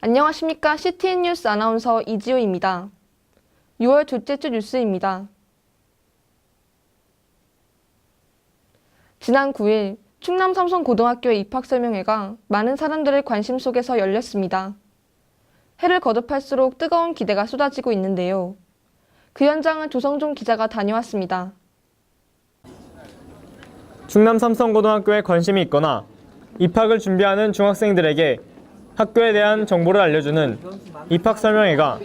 안녕하십니까 CTN 뉴스 아나운서 이지호입니다. 6월 둘째 주 뉴스입니다. 지난 9일 충남 삼성고등학교의 입학 설명회가 많은 사람들의 관심 속에서 열렸습니다. 해를 거듭할수록 뜨거운 기대가 쏟아지고 있는데요. 그 현장을 조성종 기자가 다녀왔습니다. 충남 삼성고등학교에 관심이 있거나 입학을 준비하는 중학생들에게 학교에 대한 정보를 알려주는 입학 설명회가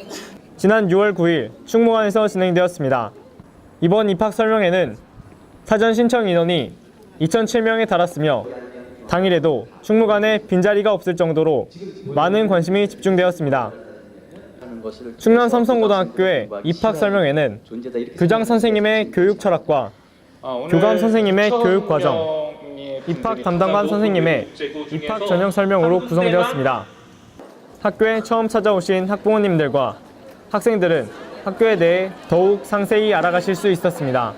지난 6월 9일 충무관에서 진행되었습니다. 이번 입학 설명회는 사전 신청 인원이 2,007명에 달았으며 당일에도 충무관에 빈자리가 없을 정도로 많은 관심이 집중되었습니다. 충남 삼성고등학교의 입학 설명회는 교장 선생님의 교육 철학과 교감 선생님의 교육 과정, 입학 담당관 선생님의 입학 전형 설명으로 구성되었습니다. 학교에 처음 찾아오신 학부모님들과 학생들은 학교에 대해 더욱 상세히 알아가실 수 있었습니다.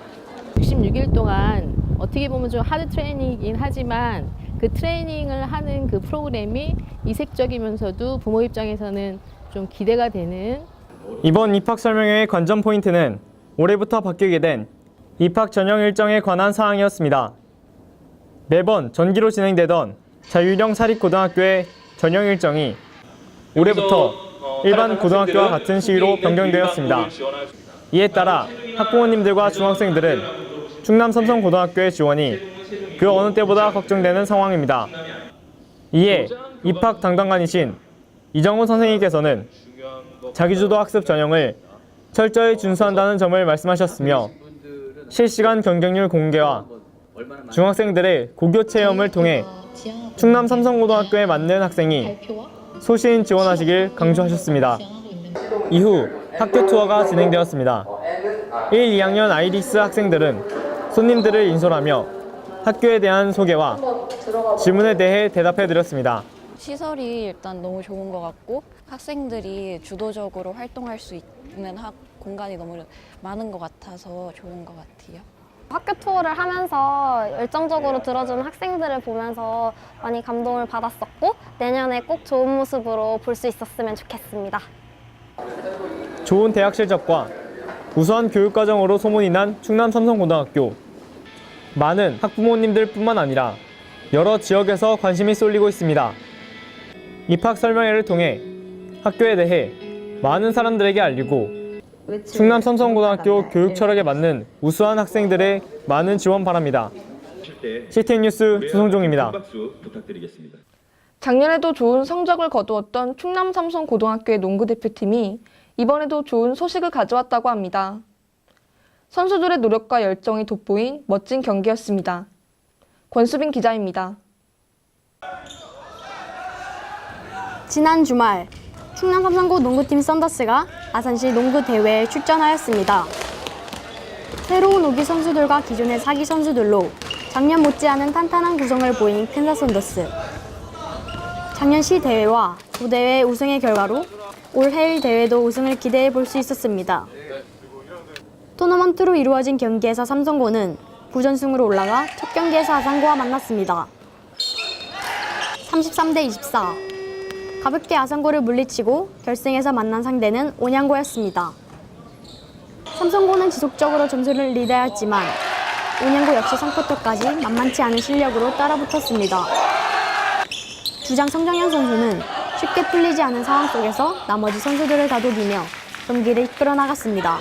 66일 동안 어떻게 보면 좀 하드 트레이닝이긴 하지만 그 트레이닝을 하는 그 프로그램이 이색적이면서도 부모 입장에서는 좀 기대가 되는 이번 입학 설명회의 관전 포인트는 올해부터 바뀌게 된 입학 전형 일정에 관한 사항이었습니다. 매번 전기로 진행되던 자유형 사립고등학교의 전형 일정이 올해부터 일반 고등학교와 같은 시기로 변경되었습니다. 이에 따라 학부모님들과 중학생들은 충남 삼성고등학교의 지원이 그 어느 때보다 걱정되는 상황입니다. 이에 입학 담당관이신 이정훈 선생님께서는 자기주도 학습 전형을 철저히 준수한다는 점을 말씀하셨으며 실시간 경쟁률 공개와 중학생들의 고교 체험을 통해 충남 삼성고등학교에 맞는 학생이 소신 지원하시길 강조하셨습니다. 이후 학교 투어가 진행되었습니다. 1, 2학년 아이리스 학생들은 손님들을 인솔하며 학교에 대한 소개와 질문에 대해 대답해 드렸습니다. 시설이 일단 너무 좋은 것 같고 학생들이 주도적으로 활동할 수 있는 학, 공간이 너무 많은 것 같아서 좋은 것 같아요. 학교 투어를 하면서 열정적으로 들어주는 학생들을 보면서 많이 감동을 받았었고 내년에 꼭 좋은 모습으로 볼 수 있었으면 좋겠습니다. 좋은 대학 실적과 우수한 교육과정으로 소문이 난 충남 삼성고등학교. 많은 학부모님들 뿐만 아니라 여러 지역에서 관심이 쏠리고 있습니다. 입학 설명회를 통해 학교에 대해 많은 사람들에게 알리고 충남 삼성고등학교 교육 철학에 맞는 우수한 학생들의 많은 지원 바랍니다. CTN 뉴스 주성종입니다. 작년에도 좋은 성적을 거두었던 충남 삼성고등학교의 농구 대표팀이 이번에도 좋은 소식을 가져왔다고 합니다. 선수들의 노력과 열정이 돋보인 멋진 경기였습니다. 권수빈 기자입니다. 지난 주말 충남 삼성고 농구팀 썬더스가 아산시 농구 대회에 출전하였습니다. 새로운 오기 선수들과 기존의 사기 선수들로 작년 못지않은 탄탄한 구성을 보인 캔사 썬더스. 작년 시 대회와 도대회 우승의 결과로 올 해일 대회도 우승을 기대해 볼 수 있었습니다. 토너먼트로 이루어진 경기에서 삼성고는 9전승으로 올라가 첫 경기에서 아산고와 만났습니다. 33대 24. 가볍게 아산고를 물리치고 결승에서 만난 상대는 온양고였습니다. 삼성고는 지속적으로 점수를 리드하였지만 온양고 역시 3쿼터까지 만만치 않은 실력으로 따라붙었습니다. 주장 성정현 선수는 쉽게 풀리지 않은 상황 속에서 나머지 선수들을 다독이며 경기를 이끌어 나갔습니다.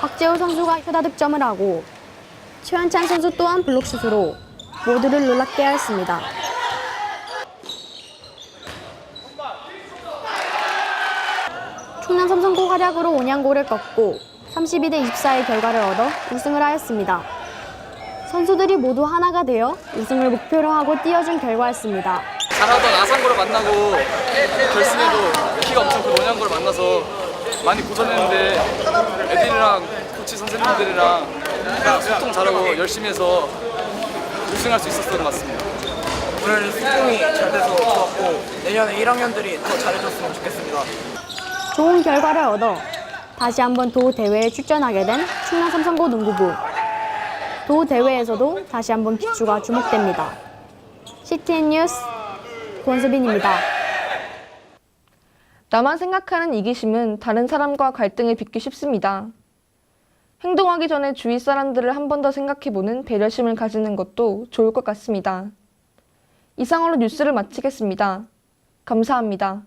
박재호 선수가 효다 득점을 하고 최현찬 선수 또한 블록슛으로 모두를 놀랍게 하였습니다. 충남 삼성고 활약으로 온양고를 꺾고 32대 24의 결과를 얻어 우승을 하였습니다. 선수들이 모두 하나가 되어 우승을 목표로 하고 뛰어준 결과였습니다. 잘하던 아산고를 만나고 결승에도 키가 엄청 큰 원양고를 만나서 많이 고전했는데 애들이랑 코치 선생님들이랑 다 소통 잘하고 열심히 해서 우승할 수 있었던 것 같습니다. 오늘 소통이 잘 돼서 좋았고 내년에 1학년들이 더 잘해줬으면 좋겠습니다. 좋은 결과를 얻어 다시 한번 도 대회에 출전하게 된 충남 삼성고 농구부. 도 대회에서도 다시 한번 기추가 주목됩니다. CTN 뉴스 권수빈입니다. 나만 생각하는 이기심은 다른 사람과 갈등을 빚기 쉽습니다. 행동하기 전에 주위 사람들을 한 번 더 생각해보는 배려심을 가지는 것도 좋을 것 같습니다. 이상으로 뉴스를 마치겠습니다. 감사합니다.